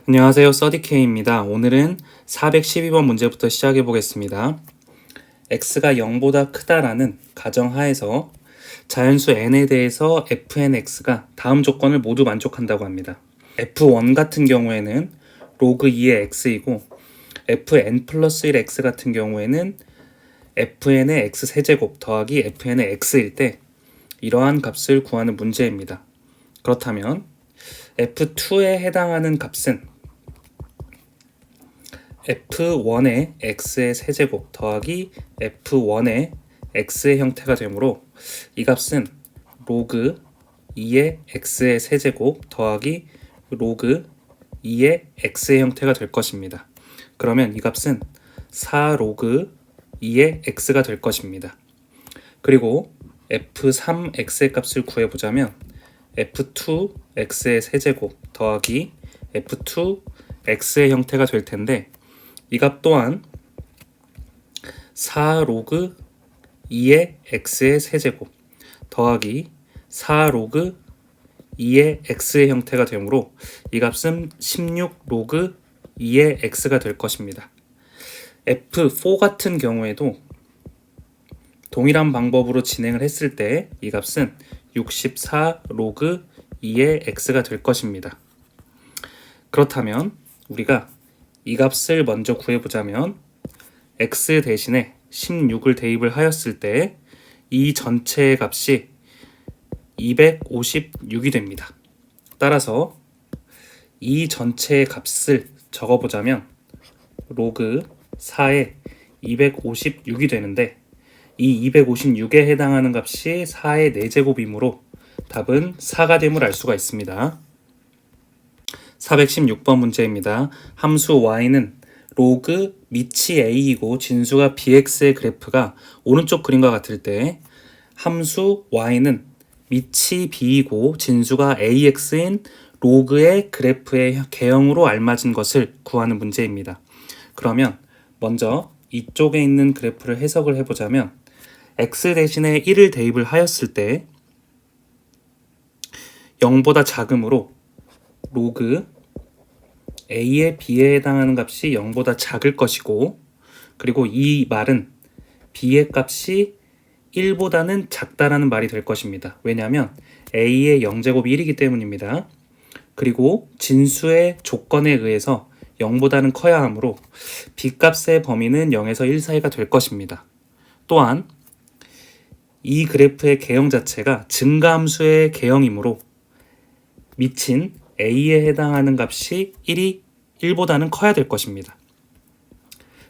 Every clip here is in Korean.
안녕하세요. 써디케이입니다. 오늘은 412번 문제부터 시작해 보겠습니다. x가 0보다 크다라는 가정하에서 자연수 n에 대해서 fnx가 다음 조건을 모두 만족한다고 합니다. f1 같은 경우에는 로그 2의 x이고 fn 플러스 1 x 같은 경우에는 fn의 x 세제곱 더하기 fn의 x일 때 이러한 값을 구하는 문제입니다. 그렇다면 f2에 해당하는 값은 f1의 x의 세제곱 더하기 f1의 x의 형태가 되므로 이 값은 로그 2의 x의 세제곱 더하기 로그 2의 x의 형태가 될 것입니다. 그러면 이 값은 4 로그 2의 x가 될 것입니다. 그리고 f3x의 값을 구해보자면 f2x의 세제곱 더하기 f2x의 형태가 될 텐데 이 값 또한 4 로그 2의 x의 세제곱 더하기 4 로그 2의 x의 형태가 되므로 이 값은 16 로그 2의 x가 될 것입니다. f4 같은 경우에도 동일한 방법으로 진행을 했을 때 이 값은 64 로그 2의 x가 될 것입니다. 그렇다면 우리가 이 값을 먼저 구해보자면 x 대신에 16을 대입을 하였을 때 이 전체의 값이 256이 됩니다. 따라서 이 전체의 값을 적어보자면 로그 4에 256이 되는데 이 256에 해당하는 값이 4의 4제곱이므로 답은 4가 됨을 알 수가 있습니다. 416번 문제입니다. 함수 y는 로그 밑이 a이고 진수가 bx의 그래프가 오른쪽 그림과 같을 때 함수 y는 밑이 b이고 진수가 ax인 로그의 그래프의 개형으로 알맞은 것을 구하는 문제입니다. 그러면 먼저 이쪽에 있는 그래프를 해석을 해보자면 x 대신에 1을 대입을 하였을 때 0보다 작으므로 로그 a의 b에 해당하는 값이 0보다 작을 것이고 그리고 이 말은 b의 값이 1보다는 작다라는 말이 될 것입니다. 왜냐하면 a의 0제곱이 1이기 때문입니다. 그리고 진수의 조건에 의해서 0보다는 커야 하므로 b값의 범위는 0에서 1 사이가 될 것입니다. 또한 이 그래프의 개형 자체가 증가함수의 개형이므로 미친 a에 해당하는 값이 1이 1보다는 커야 될 것입니다.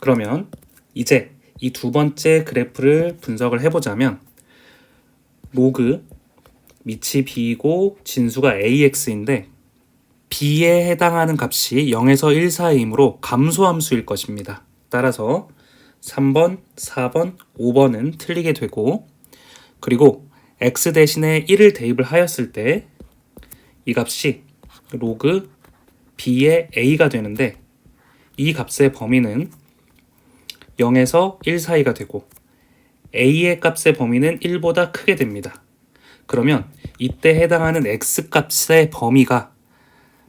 그러면 이제 이 두 번째 그래프를 분석을 해보자면 로그 밑이 b이고 진수가 ax인데 b에 해당하는 값이 0에서 1 사이이므로 감소함수일 것입니다. 따라서 3번, 4번, 5번은 틀리게 되고 그리고 x 대신에 1을 대입을 하였을 때 이 값이 로그 b의 a가 되는데 이 값의 범위는 0에서 1 사이가 되고 a의 값의 범위는 1보다 크게 됩니다. 그러면 이때 해당하는 x 값의 범위가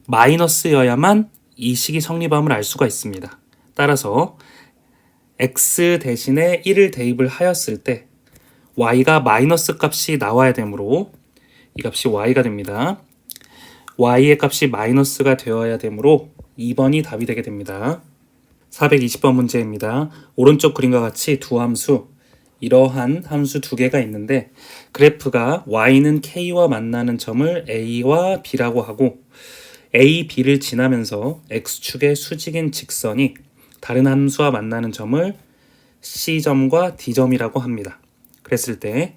마이너스여야만 이 식이 성립함을 알 수가 있습니다. 따라서 x 대신에 1을 대입을 하였을 때 y가 마이너스 값이 나와야 되므로 이 값이 y가 됩니다. y의 값이 마이너스가 되어야 되므로 2번이 답이 되게 됩니다. 420번 문제입니다. 오른쪽 그림과 같이 두 함수 이러한 함수 두 개가 있는데 그래프가 y는 k와 만나는 점을 a와 b라고 하고 a, b를 지나면서 x축의 수직인 직선이 다른 함수와 만나는 점을 c점과 d점이라고 합니다. 그랬을 때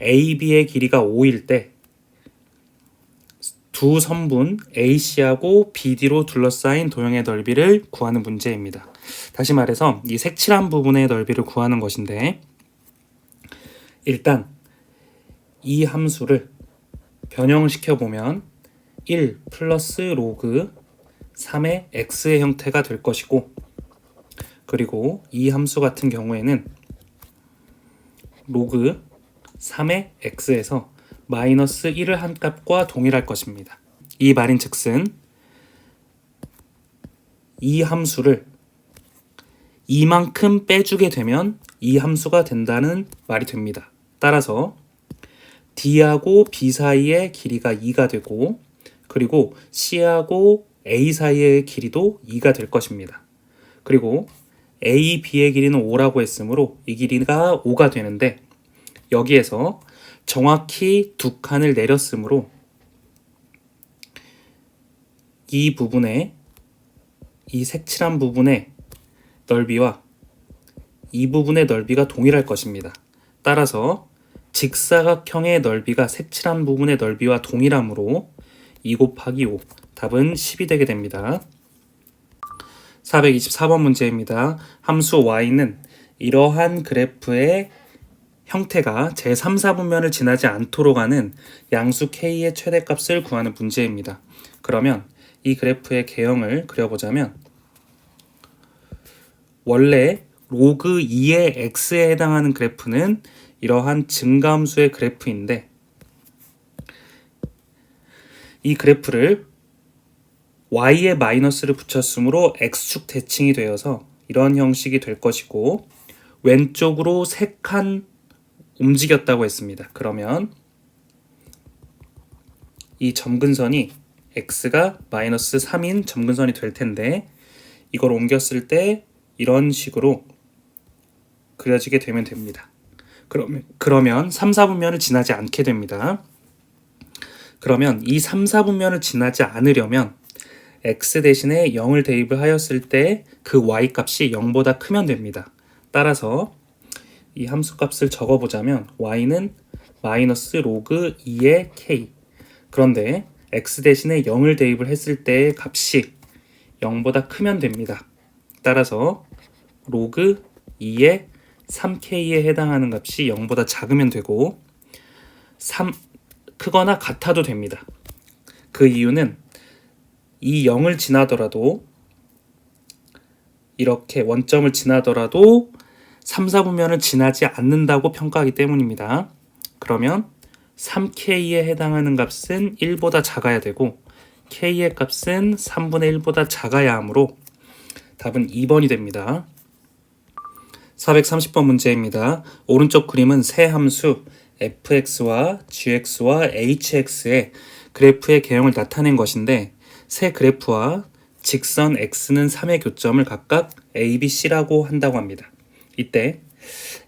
AB의 길이가 5일 때 두 선분 AC하고 BD로 둘러싸인 도형의 넓이를 구하는 문제입니다. 다시 말해서 이 색칠한 부분의 넓이를 구하는 것인데 일단 이 함수를 변형시켜 보면 1 플러스 로그 3의 x의 형태가 될 것이고 그리고 이 함수 같은 경우에는 로그 3의 x에서 마이너스 1을 한 값과 동일할 것입니다. 이 말인 즉슨 이 함수를 이만큼 빼주게 되면 이 함수가 된다는 말이 됩니다. 따라서 D하고 B 사이의 길이가 2가 되고 그리고 C하고 A 사이의 길이도 2가 될 것입니다. 그리고 A, B의 길이는 5라고 했으므로 이 길이가 5가 되는데 여기에서 정확히 두 칸을 내렸으므로 이 부분에 이 색칠한 부분의 넓이와 이 부분의 넓이가 동일할 것입니다. 따라서 직사각형의 넓이가 색칠한 부분의 넓이와 동일하므로 2 곱하기 5 답은 10이 되게 됩니다. 424번 문제입니다. 함수 y는 이러한 그래프의 형태가 제3, 4분면을 지나지 않도록 하는 양수 k의 최대값을 구하는 문제입니다. 그러면 이 그래프의 개형을 그려보자면 원래 로그 2의 x에 해당하는 그래프는 이러한 증가함수의 그래프인데 이 그래프를 y에 마이너스를 붙였으므로 x축 대칭이 되어서 이런 형식이 될 것이고 왼쪽으로 세 칸 움직였다고 했습니다. 그러면 이 점근선이 x가 마이너스 3인 점근선이 될 텐데 이걸 옮겼을 때 이런 식으로 그려지게 되면 됩니다. 그러면 그러면 3, 4분면을 지나지 않게 됩니다. 그러면 이 3, 4분면을 지나지 않으려면 x 대신에 0을 대입을 하였을 때 그 y 값이 0보다 크면 됩니다. 따라서 이 함수 값을 적어보자면 y는 마이너스 로그 2의 k 그런데 x 대신에 0을 대입을 했을 때의 값이 0보다 크면 됩니다. 따라서 로그 2의 3k에 해당하는 값이 0보다 작으면 되고 3 크거나 같아도 됩니다. 그 이유는 이 0을 지나더라도 이렇게 원점을 지나더라도 3, 4분면을 지나지 않는다고 평가하기 때문입니다. 그러면 3k에 해당하는 값은 1보다 작아야 되고 k의 값은 3분의 1보다 작아야 하므로 답은 2번이 됩니다. 430번 문제입니다. 오른쪽 그림은 세 함수 fx와 gx와 hx의 그래프의 개형을 나타낸 것인데 세 그래프와 직선 x는 3의 교점을 각각 a, b, c라고 한다고 합니다. 이때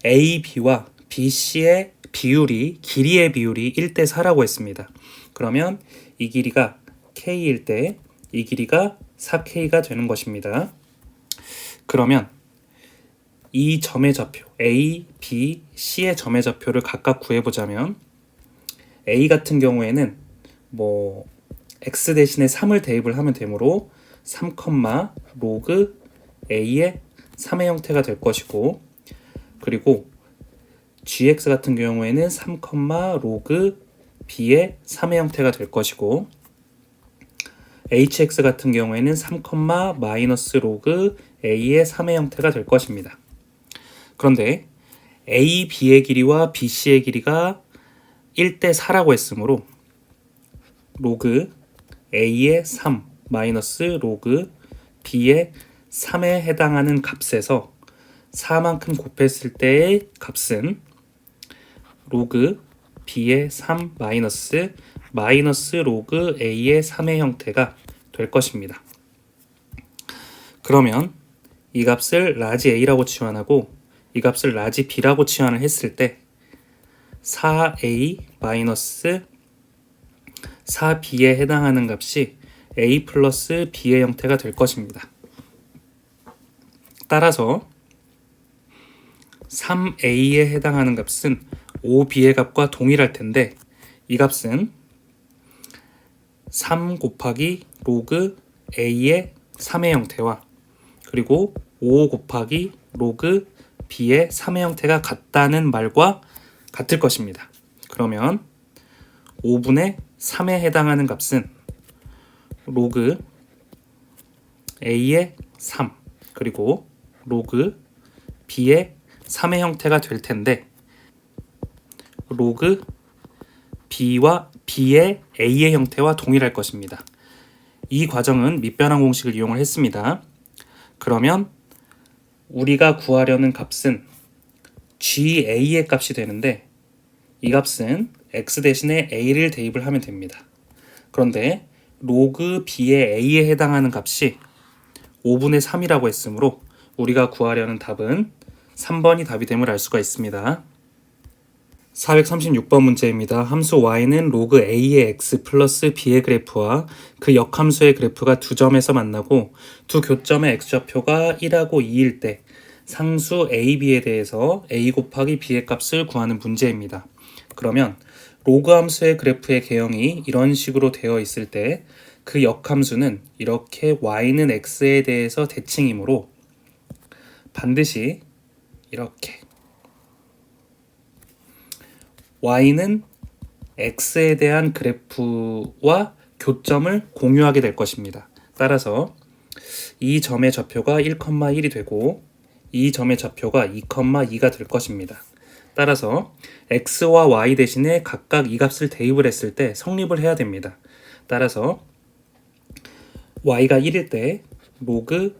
a, b와 b, c의 비율이 길이의 비율이 1대 4라고 했습니다. 그러면 이 길이가 k일 때 이 길이가 4k가 되는 것입니다. 그러면 이 점의 좌표 A, B, C의 점의 좌표를 각각 구해보자면 A 같은 경우에는 뭐 x 대신에 3을 대입을 하면 되므로 3, 로그 a의 3의 형태가 될 것이고 그리고 gx 같은 경우에는 3, 로그 b의 3의 형태가 될 것이고 hx 같은 경우에는 3, 마이너스 로그 a의 3의 형태가 될 것입니다. 그런데 a, b의 길이와 b, c의 길이가 1대 4라고 했으므로 로그 a의 3 마이너스 로그 b의 3에 해당하는 값에서 4만큼 곱했을 때의 값은 로그 b의 3 마이너스 마이너스 로그 a의 3의 형태가 될 것입니다. 그러면 이 값을 라지 a라고 치환하고 이 값을 라지 b라고 치환을 했을 때 4a 마이너스 4b에 해당하는 값이 a 플러스 b의 형태가 될 것입니다. 따라서 3a에 해당하는 값은 5b의 값과 동일할 텐데 이 값은 3 곱하기 로그 a의 3의 형태와 그리고 5 곱하기 로그 b의 3의 형태가 같다는 말과 같을 것입니다. 그러면 5분의 3에 해당하는 값은 로그 a의 3 그리고 로그 b의 3의 형태가 될 텐데 로그 b와 b의 a의 형태와 동일할 것입니다. 이 과정은 밑변환 공식을 이용을 했습니다. 그러면 우리가 구하려는 값은 GA의 값이 되는데 이 값은 x 대신에 a를 대입을 하면 됩니다. 그런데 로그 b의 a에 해당하는 값이 5분의 3이라고 했으므로 우리가 구하려는 답은 3번이 답이 됨을 알 수가 있습니다. 436번 문제입니다. 함수 y는 로그 a의 x 플러스 b의 그래프와 그 역함수의 그래프가 두 점에서 만나고 두 교점의 x좌표가 1하고 2일 때 상수 a, b에 대해서 a 곱하기 b의 값을 구하는 문제입니다. 그러면 로그 함수의 그래프의 개형이 이런 식으로 되어 있을 때 그 역함수는 이렇게 y는 x에 대해서 대칭이므로 반드시 이렇게 y는 x에 대한 그래프와 교점을 공유하게 될 것입니다. 따라서 이 점의 좌표가 1,1이 되고 이 점의 좌표가 2,2가 될 것입니다. 따라서 x와 y 대신에 각각 이 값을 대입을 했을 때 성립을 해야 됩니다. 따라서 y가 1일 때 로그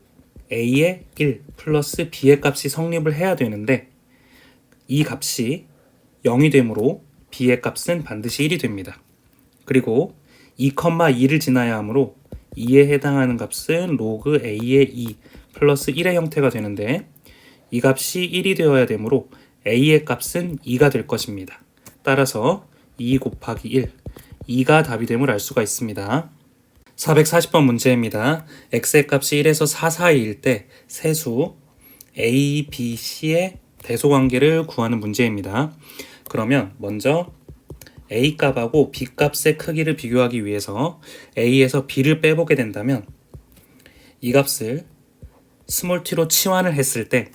a의 1 플러스 b의 값이 성립을 해야 되는데 이 값이 0이 되므로 b의 값은 반드시 1이 됩니다. 그리고 2,2를 지나야 하므로 2에 해당하는 값은 로그 a의 2 플러스 1의 형태가 되는데 이 값이 1이 되어야 되므로 a의 값은 2가 될 것입니다. 따라서 2 곱하기 1, 2가 답이 됨을 알 수가 있습니다. 440번 문제입니다. x의 값이 1에서 4 사이일 때 세수 a, b, c의 대소관계를 구하는 문제입니다. 그러면 먼저 a 값하고 b 값의 크기를 비교하기 위해서 a에서 b를 빼보게 된다면 이 값을 스몰 t로 치환을 했을 때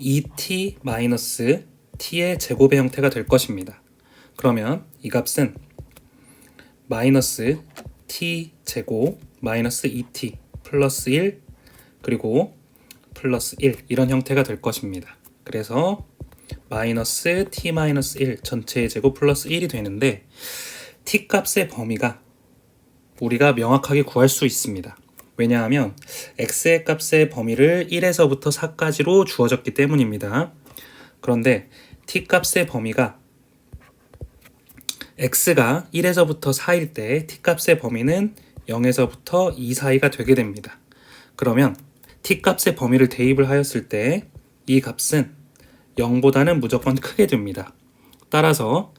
2t 마이너스 t의 제곱의 형태가 될 것입니다. 그러면 이 값은 마이너스 t 제곱 마이너스 2t 플러스 1 그리고 플러스 1 이런 형태가 될 것입니다. 그래서 마이너스 t 마이너스 1 전체의 제곱 플러스 1이 되는데 t 값의 범위가 우리가 명확하게 구할 수 있습니다. 왜냐하면 x의 값의 범위를 1에서부터 4까지로 주어졌기 때문입니다. 그런데 t 값의 범위가 x가 1에서부터 4일 때 t 값의 범위는 0에서부터 2 사이가 되게 됩니다. 그러면 t 값의 범위를 대입을 하였을 때 이 값은 0보다는 무조건 크게 됩니다. 따라서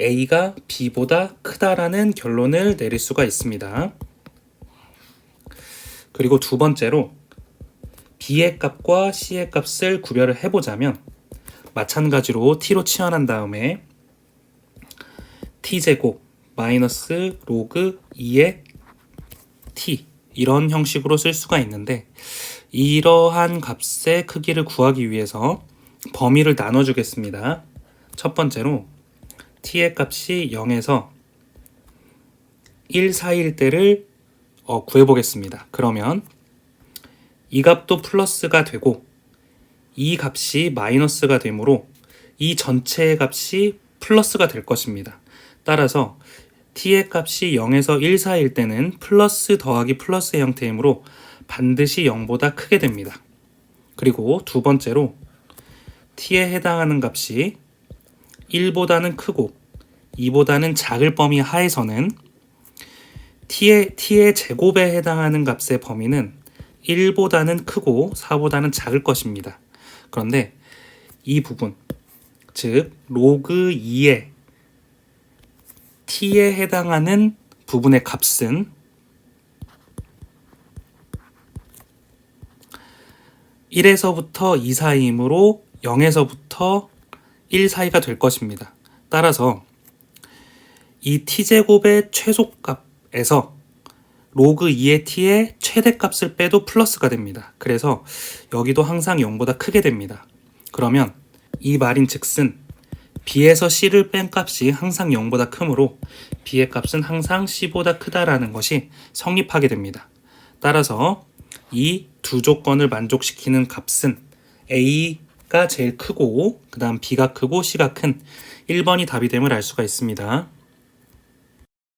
a가 b보다 크다라는 결론을 내릴 수가 있습니다. 그리고 두 번째로 b의 값과 c의 값을 구별을 해보자면 마찬가지로 t로 치환한 다음에 t제곱 마이너스 로그 2의 t 이런 형식으로 쓸 수가 있는데 이러한 값의 크기를 구하기 위해서 범위를 나눠주겠습니다. 첫 번째로 t의 값이 0에서 1 사이일 때를 어, 구해보겠습니다. 그러면 이 값도 플러스가 되고 이 값이 마이너스가 되므로 이 전체의 값이 플러스가 될 것입니다. 따라서 t의 값이 0에서 1 사이일 때는 플러스 더하기 플러스의 형태이므로 반드시 0보다 크게 됩니다. 그리고 두 번째로 t에 해당하는 값이 1보다는 크고 2보다는 작을 범위 하에서는 t의, t의 제곱에 해당하는 값의 범위는 1보다는 크고 4보다는 작을 것입니다. 그런데 이 부분, 즉 로그 2의 t에 해당하는 부분의 값은 1에서부터 2 사이이므로 0에서부터 1 사이가 될 것입니다. 따라서 이 t제곱의 최소값 에서 로그 2의 t의 최대값을 빼도 플러스가 됩니다. 그래서 여기도 항상 0보다 크게 됩니다. 그러면 이 말인 즉슨 b에서 c를 뺀 값이 항상 0보다 크므로 b의 값은 항상 c보다 크다라는 것이 성립하게 됩니다. 따라서 이 두 조건을 만족시키는 값은 a가 제일 크고 그 다음 b가 크고 c가 큰 1번이 답이 됨을 알 수가 있습니다.